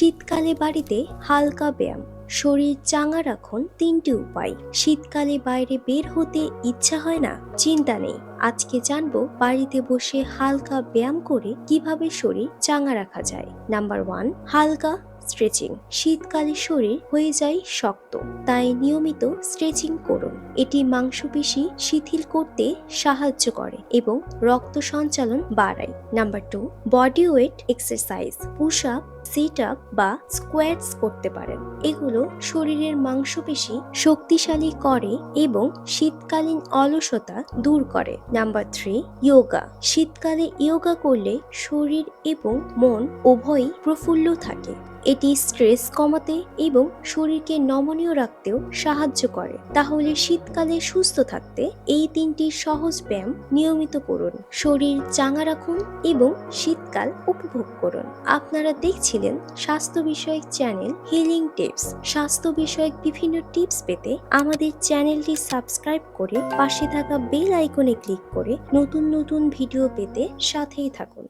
শীতকালে বাড়িতে হালকা ব্যায়াম, শরীর চাঙা রাখুন তিনটি উপায়। শীতকালে বাইরে বের হতে ইচ্ছা হয় না, চিন্তা নেই। আজকে জানব বাড়িতে বসে হালকা ব্যায়াম করে কীভাবে শরীর চাঙা রাখা যায়। নাম্বার ওয়ান হালকা স্ট্রেচিং শীতকালে শরীর হয়ে যায় শক্ত, তাই নিয়মিত স্ট্রেচিং করুন। এটি মাংসপেশি শিথিল করতে সাহায্য করে এবং রক্ত সঞ্চালন বাড়ায়। Number two body weight exercise push up sit up বা স্কোয়াটস করতে পারেন। এগুলো শরীরের মাংসপেশি শক্তিশালী করে এবং শীতকালীন অলসতা দূর করে। নাম্বার থ্রি ইয়োগা শীতকালে ইয়োগা করলে শরীর এবং মন উভয়ই প্রফুল্ল থাকে। এটি স্ট্রেস কমাতে এবং শরীরকে নমনীয় রাখতেও সাহায্য করে। তাহলে শীতকালে সুস্থ থাকতে এই তিনটি সহজ ব্যায়াম নিয়মিত করুন। শরীর চাঙা রাখুন এবং শীতকাল উপভোগ করুন। আপনারা দেখছিলেন স্বাস্থ্য বিষয়ক চ্যানেল হিলিং টিপস স্বাস্থ্য বিষয়ক বিভিন্ন টিপস পেতে আমাদের চ্যানেলটি সাবস্ক্রাইব করে পাশে থাকা বেল আইকনে ক্লিক করে নতুন নতুন ভিডিও পেতে সাথেই থাকুন।